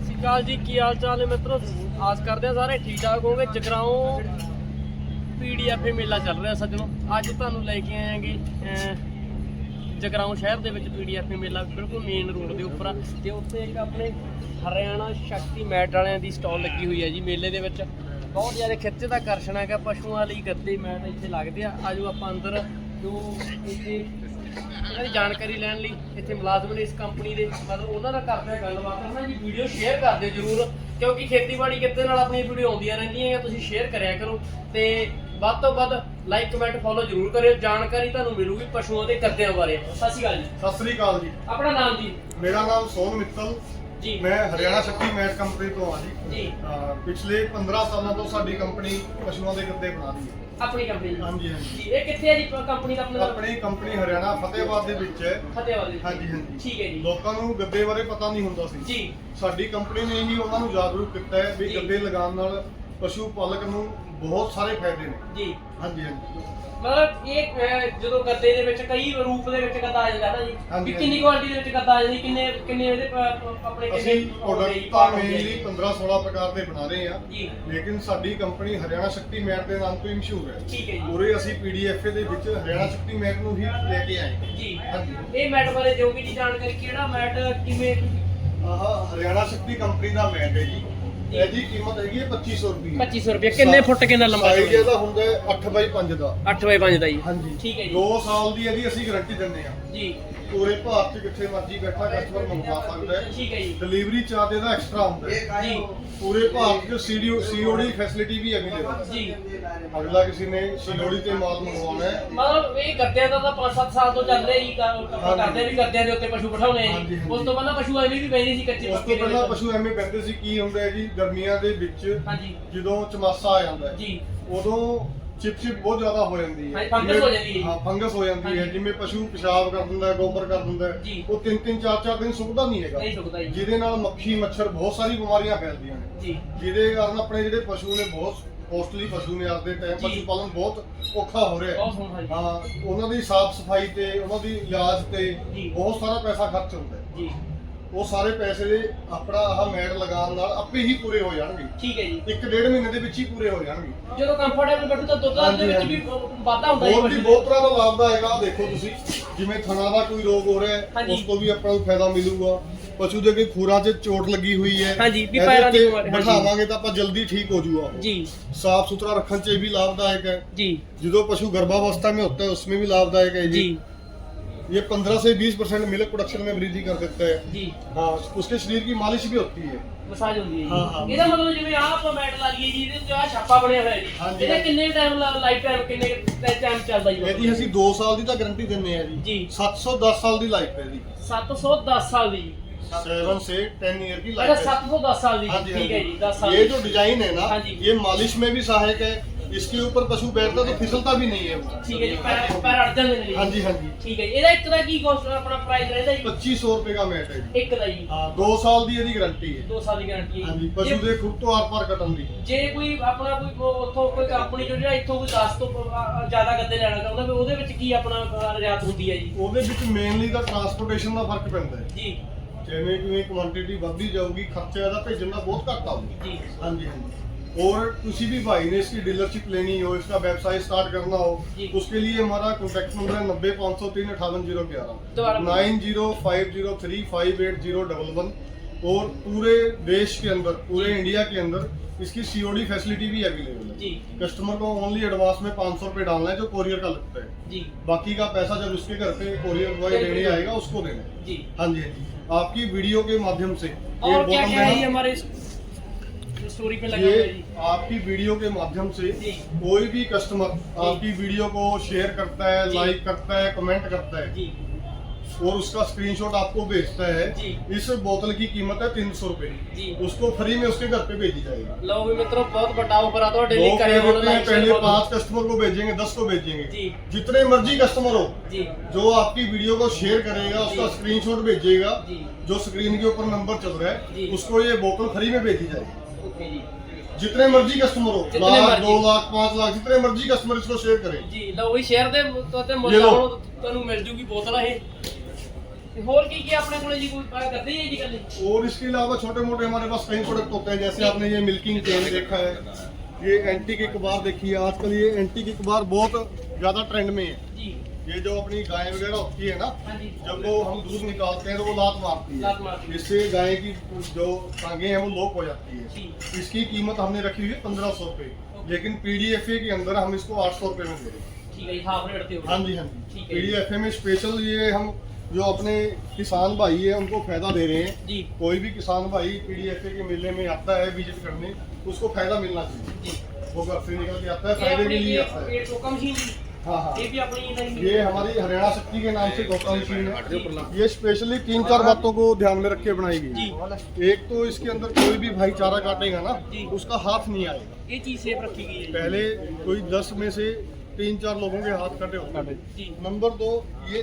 ਸਤਿ ਸ਼੍ਰੀ ਅਕਾਲ ਜੀ, ਕੀ ਹਾਲ ਚਾਲ ਹੈ ਮਿੱਤਰੋ? ਆਸ ਕਰਦੇ ਆ ਸਾਰੇ ਠੀਕ ਠਾਕ ਹੋਵੋਗੇ। ਜਗਰਾਉਂ ਪੀਡੀਐਫ ਮੇਲਾ ਚੱਲ ਰਿਹਾ ਸੱਜਣੋ। ਅੱਜ ਤੁਹਾਨੂੰ ਲੈ ਕੇ ਆਏਗੇ ਜਗਰਾਉਂ ਸ਼ਹਿਰ ਦੇ ਵਿੱਚ ਪੀਡੀਐਫ ਮੇਲਾ ਬਿਲਕੁਲ ਮੇਨ ਰੋਡ ਦੇ ਉੱਪਰ ਆ। ਤੇ ਉੱਥੇ ਇੱਕ ਆਪਣੇ ਹਰਿਆਣਾ ਸ਼ਕਤੀ ਮੈਟ ਵਾਲਿਆਂ ਦੀ ਸਟਾਲ ਲੱਗੀ ਹੋਈ ਹੈ ਜੀ ਮੇਲੇ ਦੇ ਵਿੱਚ। ਬਹੁਤ ਜ਼ਿਆਦਾ ਖਿੱਚ ਦਾ ਆਕਰਸ਼ਣ ਹੈਗਾ, ਪਸ਼ੂਆਂ ਲਈ ਗੱਦੇ ਮੈਟ ਇੱਥੇ ਲੱਗਦੇ ਆ। ਆਜੋ ਆਪਾਂ ਅੰਦਰ, ਜੋ ਇੱਥੇ ਉਹਨਾਂ ਦੀ ਜਾਣਕਾਰੀ ਲੈਣ ਲਈ ਇੱਥੇ ਮੁਲਾਜ਼ਮ ਨੇ ਇਸ ਕੰਪਨੀ ਦੇ ਮਤਲਬ ਉਹਨਾਂ ਨਾਲ ਕਰਦੇ ਆ ਗੱਲਬਾਤ। ਉਹਨਾਂ ਦੀ ਵੀਡੀਓ ਸ਼ੇਅਰ ਕਰ ਦਿਓ ਜਰੂਰ ਕਿਉਂਕਿ ਖੇਤੀਬਾੜੀ ਕਿੱਤੇ ਨਾਲ ਆਪਣੀ ਵੀਡੀਓ ਆਉਂਦੀਆਂ ਰਹਿੰਦੀਆਂ ਆ ਤੁਸੀਂ ਸ਼ੇਅਰ ਕਰਿਆ ਕਰੋ। ਤੇ ਵੱਧ ਤੋਂ ਵੱਧ ਲਾਈਕ ਕਮੈਂਟ ਫੋਲੋ ਜਰੂਰ ਕਰਿਓ। ਜਾਣਕਾਰੀ ਤੁਹਾਨੂੰ ਮਿਲੂਗੀ ਪਸ਼ੂਆਂ ਦੇ ਗੱਦਿਆਂ ਬਾਰੇ। ਸਤਿ ਸ਼੍ਰੀ ਅਕਾਲ ਜੀ। ਸਤਿ ਸ੍ਰੀ ਅਕਾਲ ਜੀ। ਆਪਣਾ ਨਾਮ ਜੀ। ਮੇਰਾ ਨਾਮ ਸੋਨ ਮਿੱਤਲ। ਜੀ। ਮੈਂ ਹਰਿਆਣਾ ਸ਼ਕਤੀ ਮੈਟ ਕੰਪਨੀ ਤੋਂ ਹਾਂ ਜੀ। ਅਹ ਪਿਛਲੇ 15 ਸਾਲਾਂ ਤੋਂ ਸਾਡੀ ਕੰਪਨੀ ਪਸ਼ੂਆਂ ਦੇ ਗੱਦੇ ਬਣਾ ਰਹੀ ਹੈ। ਆਪਣੀ ਕੰਪਨੀ ਹਾਂਜੀ ਹਾਂਜੀ। ਜੀ ਇਹ ਕਿੱਥੇ ਹੈ ਜੀ ਕੰਪਨੀ ਦਾ ਆਪਣਾ ਆਪਣੀ ਕੰਪਨੀ ਹਰਿਆਣਾ ਫਤਿਹਬਾਦ ਦੇ ਵਿੱਚ ਹੈ। ਫਤਿਹਵਾਦ ਜੀ ਹਾਂਜੀ ਹਾਂਜੀ। ਠੀਕ ਹੈ ਜੀ। ਲੋਕਾਂ ਨੂੰ ਗੱਦੇ ਬਾਰੇ ਪਤਾ ਨਹੀਂ ਹੁੰਦਾ ਸੀ। ਜੀ। ਸਾਡੀ ਕੰਪਨੀ ਨੇ ਹੀ ਉਹਨਾਂ ਨੂੰ ਜਾਗਰੂਕ ਕੀਤਾ ਹੈ ਵੀ ਜੀ। ਗੱਦੇ ਲਗਾਉਣ ਨਾਲ ਪਸ਼ੂ ਪਾਲਕ ਨੂੰ ਬਹੁਤ ਸਾਰੇ ਫਾਇਦੇ ਨੇ। ਜੀ। ਹਾਂਜੀ ਹਾਂਜੀ। ਮਤਲਬ ਇਹ ਅਹ, ਜਦੋਂ ਗੱਦੇ ਦੇ ਵਿੱਚ ਕਈ ਰੂਪ ਦੇ ਵਿੱਚ ਗੱਦਾ ਆ ਜਾਂਦਾ ਨਾ ਜੀ ਹਾਂਜੀ, ਵੀ ਕਿੰਨੀ ਕੁਆਲਿਟੀ ਦੇ ਵਿੱਚ ਗੱਦਾ ਆ ਜਾਂਦੀ ਕਿੰਨੇ ਕਿੰਨੇ ਇਹਦੇ ਆਪਣੇ ਅਸੀਂ ਹੁੰਦੇ ਜੀ, ਪ੍ਰੋਡਕਟ ਤਾਂ part ਹੁੰਦੇ ਆ ਮੇਨਲੀ 15 16 ਪ੍ਰਕਾਰ ਦੇ ਬਣਾ ਰਹੇ ਹਾਂ। ਜੀ। ਲੇਕਿਨ ਸਾਡੀ ਕੰਪਨੀ ਹਰਿਆਣਾ ਸ਼ਕਤੀ ਮੈਟ ਦੇ ਨਾਮ ਤੋਂ ਹੀ ਮਸ਼ਹੂਰ ਹੈ। ਠੀਕ ਹੈ ਜੀ। ਉਰੇ ਅਸੀਂ ਪੀਡੀਐਫ ਦੇ ਵਿੱਚ ਹਰਿਆਣਾ ਸ਼ਕਤੀ ਮੈਟ ਨੂੰ ਹੀ ਲੈ ਕੇ ਆਏ। ਜੀ। ਹਾਂਜੀ। ਇਹ ਮੈਟ ਬਾਰੇ ਦਿਓਗੇ ਜੀ ਜਾਣਕਾਰੀ ਕਿਹੜਾ ਮੈਟ ਕਿਵੇਂ ਆਹ ਹਰਿਆਣਾ ਸ਼ਕਤੀ ਕੰਪਨੀ ਦਾ ਮੈਟ ਹੈ ਜੀ। ਇਹਦੀ ਕੀਮਤ ਹੈਗੀ ਹੈ 2500 ਰੁਪਏ 2500 ਰੁਪਏ ਕਿੰਨੇ ਫੁੱਟ ਕਿੰਨਾ ਲੰਬਾ ਸਾਈਜ਼ ਇਹਦਾ ਹੁੰਦਾ ਹੈ 8 ਬਾਈ 5 ਦਾ। 8 ਬਾਈ 5 ਦਾ ਜੀ। ਹਾਂਜੀ। ਠੀਕ ਹੈ ਜੀ। 2 ਸਾਲ ਦੀ ਇਹਦੀ ਅਸੀਂ ਗਾਰੰਟੀ ਦਿੰਦੇ ਹਾਂ। ਜੀ। ਪੂਰੇ ਭਾਰਤ 'ਚ ਕਿੱਥੇ ਮਰਜ਼ੀ ਬੈਠਾ ਕਸਟਮਰ ਮੰਗਵਾ ਸਕਦਾ ਹੈ। ਠੀਕ ਹੈ ਜੀ। ਡਿਲੀਵਰੀ ਚਾਰਜ ਇਹਦਾ ਐਕਸਟਰਾ ਹੁੰਦਾ ਹੈ। ਜੀ ਪੂਰੇ ਭਾਰਤ 'ਚ ਸੀਡੀਓ ਸੀਓਡੀ ਫੈਸਿਲਿਟੀ ਵੀ ਅਵੇਲੇਬਲ ਹੈ ਜੀ। ਅਗਲਾ ਕਿਸੇ ਨੇ ਸੀਓਡੀ ਤੇ ਮਾਲ ਮੰਗਵਾਉਣਾ ਹੈ। ਮਤਲਬ ਇਹ ਗੱਦਿਆਂ ਦਾ ਤਾਂ 5-7 ਸਾਲ ਤੋਂ ਚੱਲ ਰਿਹਾ ਜੀ ਕੰਮ। ਕਰਦੇ ਵੀ ਗੱਦਿਆਂ ਦੇ ਉੱਤੇ ਪਸ਼ੂ ਬਿਠਾਉਣੇ ਆ ਜੀ। ਉਸ ਤੋਂ ਪਹਿਲਾਂ ਪਸ਼ੂ ਐਵੇਂ ਵੀ ਬੈਠੇ ਸੀ ਕੱਚੇ ਉਸ ਤੋਂ ਪਹਿਲਾਂ। ਪਸ਼ੂ ਐਵੇਂ ਬੈਠਦੇ ਸੀ ਕੀ ਹੁੰਦਾ ਹੈ ਜੀ ਗਰਮੀਆਂ ਦੇ ਵਿੱਚ ਜਦੋਂ ਚਮਾਸਾ ਆ ਜਾਂਦਾ ਹੈ। ਜੀ। ਉਦੋਂ ਚਿਪ ਚਿਪ ਬਹੁਤ ਜ਼ਿਆਦਾ ਹੋ ਜਾਂਦੀ ਹੈ ਹਾਂਜੀ, ਫੰਗਸ ਜਿਵੇਂ- ਹੋ ਜਾਂਦੀ ਹੈ। ਹਾਂ ਫੰਗਸ ਹੋ ਜਾਂਦੀ ਹੈ ਹਾਂਜੀ। ਜਿਵੇਂ ਪਸ਼ੂ ਪਿਸ਼ਾਬ ਕਰ ਦਿੰਦਾ ਹੈ ਗੋਬਰ ਕਰ ਦਿੰਦਾ ਹੈ ਜੀ। ਉਹ ਤਿੰਨ ਤਿੰਨ ਚਾਰ ਚਾਰ ਦਿਨ ਸੁੱਕਦਾ ਨਹੀਂ ਹੈਗਾ ਨਹੀਂ ਸੁੱਕਦਾ ਜੀ ਜਿਹਦੇ ਨਾਲ ਮੱਖੀ ਮੱਛਰ ਬਹੁਤ ਸਾਰੀ ਬਿਮਾਰੀਆਂ ਫੈਲਦੀਆਂ ਨੇ ਜੀ ਜਿਹਦੇ ਕਾਰਨ ਆਪਣੇ ਜਿਹੜੇ ਪਸ਼ੂ ਨੇ ਬਹੁਤ ਕੋਸਟਲੀ ਪਸ਼ੂ ਨੇ ਅੱਜ ਦੇ ਟਾਈਮ ਜੀ। ਪਸ਼ੂ ਪਾਲਣ ਬਹੁਤ ਔਖਾ ਹੋ ਰਿਹਾ ਬਹੁਤ ਹੈ ਸੋਹਣਾ ਜੀ ਹਾਂ ਉਹਨਾਂ ਦੀ ਸਾਫ਼ ਸਫ਼ਾਈ ਤੇ ਉਹਨਾਂ ਦੀ ਇਲਾਜ ਤੇ ਜੀ। ਬਹੁਤ ਸਾਰਾ ਪੈਸਾ ਖਰਚ ਹੁੰਦਾ ਹੈ ਜੀ ਉਹ ਸਾਰੇ ਪੈਸੇ ਆਪਣਾ ਆਹ ਮੈਟ ਲਗਾਉਣ ਨਾਲ ਆਪੇ ਹੀ ਪੂਰੇ ਹੋ ਜਾਣਗੇ। ਠੀਕ ਹੈ ਜੀ। ਇੱਕ ਡੇਢ ਮਹੀਨੇ ਦੇ ਵਿੱਚ ਹੀ ਪੂਰੇ ਹੋ ਜਾਣਗੇ। ਜਦੋਂ ਕੰਫਰਟੇਬਲ ਬੈਠੋ ਤਾਂ ਦੁੱਧ ਦੇ ਵਿੱਚ ਵੀ ਵਾਧਾ ਹੁੰਦਾ ਹੈ ਹੋਰ ਵੀ ਬਹੁਤ ਤਰ੍ਹਾਂ ਦਾ ਲਾਭ ਆਏਗਾ ਆਹ ਦੇਖੋ ਤੁਸੀਂ ਜਿਵੇਂ ਥਣਾ ਦਾ ਕੋਈ ਰੋਗ ਹੋ ਰਿਹਾ ਹੈ ਉਸ ਤੋਂ ਵੀ ਆਪਾਂ ਨੂੰ ਫਾਇਦਾ ਮਿਲੂਗਾ। ਪਸ਼ੂ ਦੇ ਕੋਈ ਖੂਰਾ 'ਚ ਚੋਟ ਲੱਗੀ ਹੋਈ ਹੈ ਹਾਂਜੀ ਵੀ ਪੈਰਾਂ ਦੀ ਬਿਮਾਰੀ ਬਿਠਾਵਾਂਗੇ ਤਾਂ ਆਪਾਂ ਜਲਦੀ ਠੀਕ ਹੋ ਜੂਗਾ। ਜੀ। ਸਾਫ਼ ਸੁਥਰਾ ਰੱਖਣ 'ਚ ਵੀ ਲਾਭਦਾਇਕ ਹੈ। ਜੀ। ਜਦੋਂ ਪਸ਼ੂ ਗਰਭ ਅਵਸਥਾ ਮੇ ਹੁੰਦਾ ਹੈ ਉਸਮੇ ਵੀ ਲਾਭਦਾਇਕ ਹੈ ਜੀ। ये 15 से 20 परसेंट मिल्क प्रोडक्शन में वृद्धि कर देता है ਜੀ हाँ उसके शरीर की मालिश भी होती है ਮਸਾਜ ਹੁੰਦੀ ਹੈ ਹਾਂ, ਹਾਂ। ਜੀ ਇਹਦਾ ਮਤਲਬ ਜਿਵੇਂ ਆਹ ਆਪਾਂ ਮੈਟ ਲਾ ਲਈਏ ਜੀ ਇਹਦੇ ਉੱਤੇ ਆਹ ਛਾਪਾ ਬਣਿਆ ਹੋਇਆ ਜੀ ਹਾਂਜੀ। ਇਹਦਾ ਕਿੰਨੇ ਟਾਈਮ ਲਾਈਫ ਟਾਈਮ ਕਿੰਨੇ ਟਾਈਮ ਚੱਲਦਾ ਜੀ ਇਹਦੀ ਅਸੀਂ 2 ਸਾਲ ਦੀ ਤਾਂ ਗਾਰੰਟੀ ਦਿੰਨੇ ਆ ਜੀ ਜੀ 710 ਸਾਲ ਦੀ ਲਾਈਫ ਹੈ ਇਹਦੀ 710 ਸਾਲ ਦੀ 7 से 10 ईयर की ਅੱਛਾ लाइफ है 710 साल ਦੀ हाँ जी, ਠੀਕ हाँ ਹੈ जी। ਜੀ 10 साल ये ਦੀ। जो डिजाइन है ना हाँ जी। ये मालिश में भी सहायक है इसके ऊपर पशु बैठता तो फिसलता भी नहीं है वो ਠੀਕ ਹੈ ਜੀ ਪੈਰ ਪੈਰ ਅੜ ਜਾਂਦੇ ਨੇ ਜੀ हाँ जी हाँ जी ਠੀਕ ਹੈ ਜੀ। ਇਹਦਾ ਇੱਕ ਦਾ ਕੀ ਕੋਸਟ ਆਪਣਾ ਪ੍ਰਾਈਸ ਰਹਿੰਦਾ ਜੀ 2500 रुपए का मैट है जी ਇੱਕ ਦਾ ਜੀ हाँ दो साल ਦੀ ਇਹਦੀ ਗਾਰੰਟੀ ਹੈ 2 ਸਾਲ ਦੀ ਗਾਰੰਟੀ ਹਾਂਜੀ ਪਸ਼ੂ ਦੇ ਖੁਦ ਤੋਂ ਆਰ ਪਾਰ ਕੱਟਣ ਦੀ ਜੇ ਕੋਈ ਆਪਣਾ ਕੋਈ ਉਹ ਉੱਥੋਂ ਕੋਈ ਕੰਪਨੀ ਚੋਂ ਜਿਹੜਾ ਇੱਥੋਂ ਕੋਈ 10 ਤੋਂ ਅ, ਜ਼ਿਆਦਾ ਗੱਦੇ ਲੈਣਾ ਚਾਹੁੰਦਾ ਵੀ ਉਹਦੇ ਵਿੱਚ ਕੀ ਆਪਣਾ ਅ, ਰਿਆਇਤ ਹੁੰਦੀ ਹੈ ਜੀ ਉਹਦੇ ਵਿੱਚ ਮੇਨਲੀ ਤਾਂ ਟਰਾਂਸਪੋਰਟੇਸ਼ਨ ਦਾ ਫਰਕ ਪੈਂਦਾ ਹੈ ਜੀ ਜਿਵੇਂ ਕਿਵੇਂ ਕੁਆਂਟੀਟੀ ਵੱਧਦੀ ਜਾਊਗੀ ਖਰਚਾ ਇਹਦਾ ਭੇਜਣ ਦਾ ਬਹੁਤ ਘੱਟ ਆਊਗਾ ਜੀ ਹਾਂਜੀ ਹਾਂਜੀ और किसी भी भाई ने इसकी डीलरशिप लेनी हो इसका व्यवसाय स्टार्ट करना हो उसके लिए हमारा कॉन्टैक्ट नंबर है नब्बे पाँच सौ तीन अठावन ज़ीरो ग्यारह। Nine zero five zero three five eight zero double one और पूरे देश के अंदर पूरे इंडिया के अंदर इसकी सीओडी फैसिलिटी भी अवेलेबल है। कस्टमर को ओनली एडवांस में पाँच सौ रुपये डालना है जो कोरियर का लगता है। जी। बाकी का पैसा जब उसके घर पे कोरियर बॉय देने आएगा उसको देना है। जी। हाँ जी हाँ जी। आपकी वीडियो के माध्यम से और क्या क्या है हमारे स्टोरी पे लगा ये आपकी वीडियो के माध्यम से कोई भी कस्टमर आपकी वीडियो को शेयर करता है लाइक करता है कमेंट करता है। और उसका स्क्रीनशॉट आपको भेजता है। इस बोतल की कीमत है तीन सौ रूपए। उसको फ्री में उसके घर पे भेजी जाएगी। लो भी मित्रों बहुत आता डेली हैं पहले पाँच कस्टमर को भेजेंगे दस को भेजेंगे। जितने मर्ज़ी कस्टमर हो जो। आपकी वीडियो को शेयर करेगा उसका। स्क्रीनशॉट भेजेगा जो। स्क्रीन के ऊपर नंबर चल रहा है उसको ये बोतल फ्री में भेजी जाएगी। ओके जी जितने मर्जी कस्टमर हो जितने लाख मर्जी। दो लाख पांच लाख जितने मर्जी कस्टमर इसको शेयर करें ਜੀ ਲਓ ਵੀ ਸ਼ੇਅਰ ਦੇ ਤੇ ਮੁੱਲ ये लो। ਤੁਹਾਨੂੰ ਮਿਲ ਜੂਗੀ ਬੋਤਲ ਇਹ ਤੇ ਹੋਰ ਕੀ ਕੀ ਆਪਣੇ ਕੋਲੇ ਜੀ ਕੋਈ ਅਹ ਕਰਦੇ ਹੀ ਹੈ ਜੀ ਗੱਲ और इसके अलावा छोटे मोटे हमारे पास कई प्रोडक्ट होते हैं जैसे आपने ये मिल्किंग चेन देखा है ये एंटी के कबार देखिए आजकल ये एंटी के कबार बहुत ज्यादा ट्रेंड में है ਜੀ ये जो अपनी गाय वगैरह होती है ना जब वो हम दूध निकालते हैं तो वो लात मारती है। इससे गाय की जो टांगे हैं वो लोप हो जाती है। इसकी कीमत हमने रखी हुई है पंद्रह सौ रुपये लेकिन पीडीएफए के अंदर हम इसको आठ सौ रुपये में दे रहे हैं। हाँ जी हाँ जी। ए में स्पेशल ये हम जो अपने किसान भाई है उनको फ़ायदा दे रहे हैं। कोई भी किसान भाई पीडीएफए के मेले में आता है विज़िट करने उसको फ़ायदा मिलना चाहिए। वो घर से निकल के आता है फ़ायदे के लिए आता है। हाँ हाँ। ये हमारी हरियाणा शक्ति के नाम से गौशाली टीम है। ये स्पेशली तीन चार बातों को ध्यान में रख के बनाई गई एक तो इसके अंदर कोई भी भाईचारा काटेगा ना उसका हाथ नहीं आएगा। ये चीज़ सेफ़ रखी गई पहले कोई दस में से तीन चार लोगों के हाथ कटे होते हैं नंबर दो ये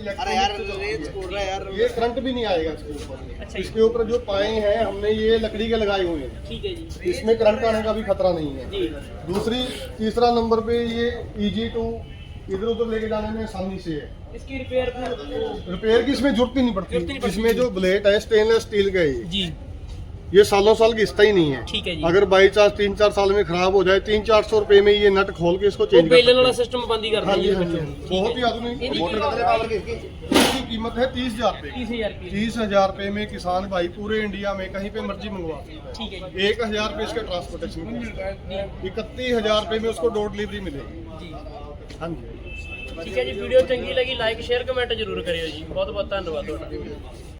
ये करंट भी नहीं आएगा इसके ऊपर। इसके ऊपर जो पाए हैं हमने ये लकड़ी के लगाए हुए हैं। इसमें करंट आने का भी खतरा नहीं है। दूसरी तीसरा नंबर पे ये इजी टू इधर उधर लेके जाने में आसानी से है। इसकी रिपेयर रिपेयर की इसमें ज़रूरत ही नहीं पड़ती। इसमें जो ब्लेड है स्टेनलेस स्टील का ही। जी। ये सालों साल घिसता ही नहीं है। ठीक है जी। अगर बाई चांस तीन चार साल में खराब हो जाए तीन चार सौ रुपए में ये नट खोल के इसको चेंज कर वाला सिस्टम बंद ही कर हाँ, हाँ, हाँ जी, बहुत ही आधुनिक कीमत है तीस हज़ार तीस हज़ार रुपए में किसान भाई पूरे इंडिया में कहीं पे मर्ज़ी मंगवा एक हज़ार रुपए इसका ट्रांसपोर्टेशन इकतीस हज़ार रुपए में उसको डोर डिलीवरी मिलेगी। ਹਾਂਜੀ ਠੀਕ ਹੈ ਜੀ, ਵੀਡੀਓ ਚੰਗੀ ਲੱਗੀ ਲਾਈਕ ਸ਼ੇਅਰ ਕਮੈਂਟ ਜ਼ਰੂਰ ਕਰਿਓ ਜੀ। ਬਹੁਤ ਬਹੁਤ ਧੰਨਵਾਦ ਤੁਹਾਡਾ।